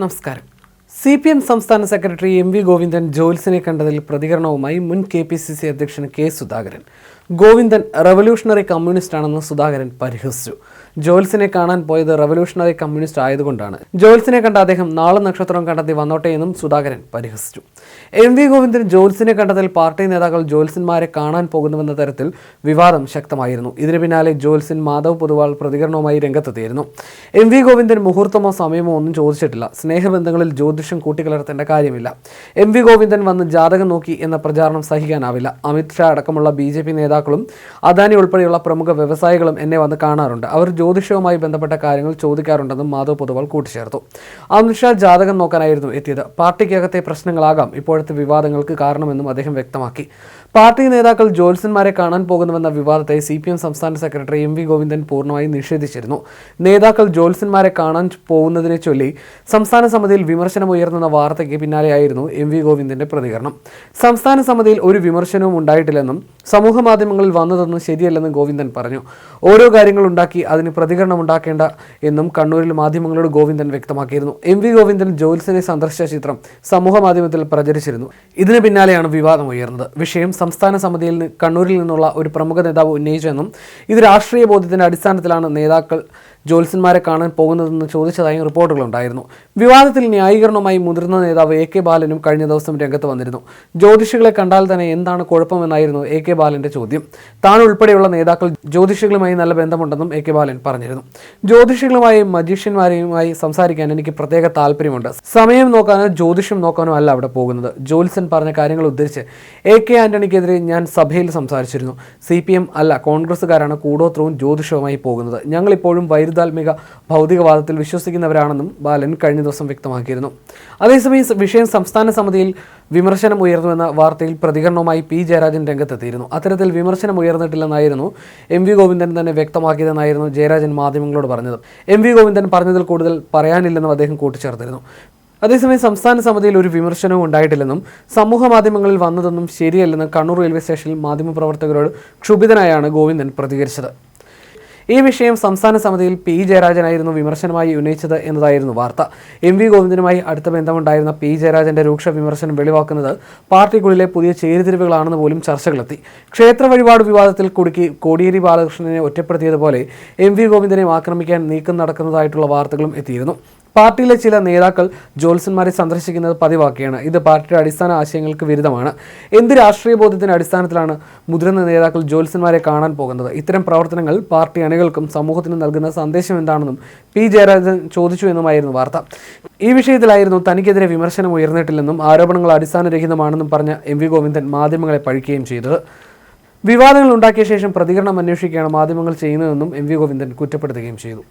നമസ്കാരം. C P M സംസ്ഥാന secretary M V Govindan ജോൽസിനെ കണ്ടതിൽ പ്രതികരണവുമായി മുൻ കെ പി സി സി അധ്യക്ഷൻ കെ സുധാകരൻ. ഗോവിന്ദൻ റവല്യൂഷണറി കമ്മ്യൂണിസ്റ്റാണെന്ന് സുധാകരൻ പരിഹസിച്ചു. ജോൽസിനെ കാണാൻ പോയത് റവല്യൂഷണറി കമ്മ്യൂണിസ്റ്റ് ആയതുകൊണ്ടാണ്. ജോൽസിനെ കണ്ട അദ്ദേഹം നാളെ നക്ഷത്രം കണ്ടെത്തി വന്നോട്ടെ എന്നും സുധാകരൻ പരിഹസിച്ചു. എം വി ഗോവിന്ദൻ ജോൽസിനെ കണ്ടതിൽ പാർട്ടി നേതാക്കൾ ജോൽസിന്മാരെ കാണാൻ പോകുന്നുവെന്ന തരത്തിൽ വിവാദം ശക്തമായിരുന്നു. ഇതിന് പിന്നാലെ ജോൽസിൻ മാധവ് പൊതുവാൾ പ്രതികരണവുമായി രംഗത്തെത്തിയിരുന്നു. എം വി ഗോവിന്ദൻ മുഹൂർത്തമോ സമയമോ ഒന്നും ചോദിച്ചിട്ടില്ല. സ്നേഹബന്ധങ്ങളിൽ ജ്യോതിഷം കൂട്ടിക്കലർത്തേണ്ട കാര്യമില്ല. എം വി ഗോവിന്ദൻ വന്ന് ജാതകം നോക്കി എന്ന പ്രചാരണം സഹിക്കാനാവില്ല. അമിത് ഷാ അടക്കമുള്ള ബി നേതാക്കളും അദാനി ഉൾപ്പെടെയുള്ള പ്രമുഖ വ്യവസായികളും എന്നെ വന്ന് കാണാറുണ്ട്. അവർ ജ്യോതിഷവുമായി ബന്ധപ്പെട്ട കാര്യങ്ങൾ ചോദിക്കാറുണ്ടെന്നും മാധവ് പൊതുവാൾ കൂട്ടിച്ചേർത്തു. അമിത്ഷാ ജാതകം നോക്കാനായിരുന്നു എത്തിയത്. പാർട്ടിക്കകത്തെ പ്രശ്നങ്ങളാകാം ഇപ്പോഴത്തെ വിവാദങ്ങൾക്ക് കാരണമെന്നും അദ്ദേഹം വ്യക്തമാക്കി. പാർട്ടി നേതാക്കൾ ജ്യോത്സ്യന്മാരെ കാണാൻ പോകുന്നുവെന്ന വിവാദത്തെ സി പി എം സംസ്ഥാന സെക്രട്ടറി എം വി ഗോവിന്ദൻ പൂർണമായി നിഷേധിച്ചിരുന്നു. നേതാക്കൾ ജ്യോത്സ്യന്മാരെ കാണാൻ പോകുന്നതിനെ ചൊല്ലി സംസ്ഥാന സമിതിയിൽ വിമർശനം ഉയർന്നെന്ന വാർത്തയ്ക്ക് പിന്നാലെയായിരുന്നു എം വി ഗോവിന്ദന്റെ പ്രതികരണം. സംസ്ഥാന സമിതിയിൽ ഒരു വിമർശനവും ഉണ്ടായിട്ടില്ലെന്നും സമൂഹ മാധ്യമങ്ങളിൽ വന്നതൊന്നും ശരിയല്ലെന്ന് ഗോവിന്ദൻ പറഞ്ഞു. ഓരോ കാര്യങ്ങൾ ഉണ്ടാക്കി അതിന് പ്രതികരണം ഉണ്ടാക്കേണ്ട എന്നും കണ്ണൂരിൽ മാധ്യമങ്ങളോട് ഗോവിന്ദൻ വ്യക്തമാക്കിയിരുന്നു. എം വി ഗോവിന്ദൻ ജോൽസിനെ സന്ദർശിച്ച ചിത്രം സമൂഹ മാധ്യമത്തിൽ പ്രചരിച്ചിരുന്നു. ഇതിന് പിന്നാലെയാണ് വിവാദം ഉയർന്നത്. വിഷയം സംസ്ഥാന സമിതിയിൽ കണ്ണൂരിൽ നിന്നുള്ള ഒരു പ്രമുഖ നേതാവ് ഉന്നയിച്ചെന്നും ഇത് രാഷ്ട്രീയ ബോധ്യത്തിന്റെ അടിസ്ഥാനത്തിലാണ് നേതാക്കൾ ജോത്സ്യന്മാരെ കാണാൻ പോകുന്നതെന്ന് ചോദിച്ചതായും റിപ്പോർട്ടുകളുണ്ടായിരുന്നു. വിവാദത്തിൽ ന്യായീകരണവുമായി മുതിർന്ന നേതാവ് എ കെ ബാലനും കഴിഞ്ഞ ദിവസം രംഗത്ത് വന്നിരുന്നു. ജ്യോതിഷികളെ കണ്ടാൽ തന്നെ എന്താണ് കുഴപ്പമെന്നായിരുന്നു എ കെ ബാലന്റെ ചോദ്യം. താൻ ഉൾപ്പെടെയുള്ള നേതാക്കൾ ജ്യോതിഷികളുമായി നല്ല ബന്ധമുണ്ടെന്നും എ കെ ബാലൻ പറഞ്ഞിരുന്നു. ജ്യോതിഷികളുമായും മജീഷ്യന്മാരെയുമായി സംസാരിക്കാൻ എനിക്ക് പ്രത്യേക താല്പര്യമുണ്ട്. സമയം നോക്കാനോ ജ്യോതിഷം നോക്കാനോ അല്ല അവിടെ പോകുന്നത്. ജോത്സ്യൻ പറഞ്ഞ കാര്യങ്ങൾ ഉദ്ധരിച്ച് എ കെ ആന്റണിക്കെതിരെ ഞാൻ സഭയിൽ സംസാരിച്ചിരുന്നു. സി അല്ല കോൺഗ്രസ്സുകാരാണ് കൂടോത്രവും ജ്യോതിഷവുമായി പോകുന്നത്. ഞങ്ങൾ ഇപ്പോഴും വൈരുദ്ധാത്മിക ഭൗതികവാദത്തിൽ വിശ്വസിക്കുന്നവരാണെന്നും ബാലൻ കഴിഞ്ഞ ദിവസം വ്യക്തമാക്കിയിരുന്നു. അതേസമയം വിഷയം സംസ്ഥാന സമിതിയിൽ വിമർശനം ഉയർന്നുവെന്ന വാർത്തയിൽ പ്രതികരണവുമായി പി. ജയരാജൻ രംഗത്തെത്തിയിരുന്നു. അത്തരത്തിൽ വിമർശനം ഉയർന്നിട്ടില്ലെന്നായിരുന്നു എം വി ഗോവിന്ദൻ തന്നെ വ്യക്തമാക്കിയതെന്നായിരുന്നു ജയരാജൻ മാധ്യമങ്ങളോട് പറഞ്ഞത്. എം വി ഗോവിന്ദൻ പറഞ്ഞതിൽ കൂടുതൽ പറയാനില്ലെന്നും അദ്ദേഹം കൂട്ടിച്ചേർത്തിരുന്നു. അതേസമയം സംസ്ഥാന സമിതിയിൽ ഒരു വിമർശനവും ഉണ്ടായിട്ടില്ലെന്നും സമൂഹ മാധ്യമങ്ങളിൽ വന്നതൊന്നും ശരിയല്ലെന്ന് കണ്ണൂർ റെയിൽവേ സ്റ്റേഷനിൽ മാധ്യമപ്രവർത്തകരോട് ക്ഷുഭിതനായാണ് ഗോവിന്ദൻ പ്രതികരിച്ചത്. ഈ വിഷയം സംസ്ഥാന സമിതിയിൽ പി ജയരാജനായിരുന്നു വിമർശനമായി ഉന്നയിച്ചത് എന്നതായിരുന്നു വാർത്ത. എം വി ഗോവിന്ദനുമായി അടുത്ത ബന്ധമുണ്ടായിരുന്ന പി ജയരാജന്റെ രൂക്ഷ വിമർശനം വെളിവാക്കുന്നത് പാർട്ടിക്കുള്ളിലെ പുതിയ ചേരിതിരിവുകളാണെന്ന് പോലും ചർച്ചകളെത്തി ക്ഷേത്ര വഴിപാട് വിവാദത്തിൽ കുടുക്കി കോടിയേരി ബാലകൃഷ്ണനെ ഒറ്റപ്പെടുത്തിയതുപോലെ എം വി ഗോവിന്ദനെ ആക്രമിക്കാൻ നീക്കം നടക്കുന്നതായിട്ടുള്ള വാർത്തകളും എത്തിയിരുന്നു. പാർട്ടിയിലെ ചില നേതാക്കൾ ജ്യോത്സ്യന്മാരെ സന്ദർശിക്കുന്നത് പതിവാക്കിയാണ്. ഇത് പാർട്ടിയുടെ അടിസ്ഥാന ആശയങ്ങൾക്ക് വിരുദ്ധമാണ്. എന്ത് രാഷ്ട്രീയ ബോധ്യത്തിന്റെ അടിസ്ഥാനത്തിലാണ് മുതിർന്ന നേതാക്കൾ ജ്യോത്സ്യന്മാരെ കാണാൻ പോകുന്നത്? ഇത്തരം പ്രവർത്തനങ്ങൾ പാർട്ടി അണികൾക്കും സമൂഹത്തിനും നൽകുന്ന സന്ദേശം എന്താണെന്നും പി. ജയരാജൻ ചോദിച്ചു എന്നുമായിരുന്നു വാർത്ത. ഈ വിഷയത്തിലായിരുന്നു തനിക്കെതിരെ വിമർശനം ഉയർന്നിട്ടില്ലെന്നും ആരോപണങ്ങൾ അടിസ്ഥാനരഹിതമാണെന്നും പറഞ്ഞ എം വി ഗോവിന്ദൻ മാധ്യമങ്ങളെ പഴിക്കുകയും ചെയ്തത്. വിവാദങ്ങൾ ഉണ്ടാക്കിയ ശേഷം പ്രതികരണം അന്വേഷിക്കുകയാണ് മാധ്യമങ്ങൾ ചെയ്യുന്നതെന്നും എം വി ഗോവിന്ദൻ കുറ്റപ്പെടുത്തുകയും ചെയ്തു.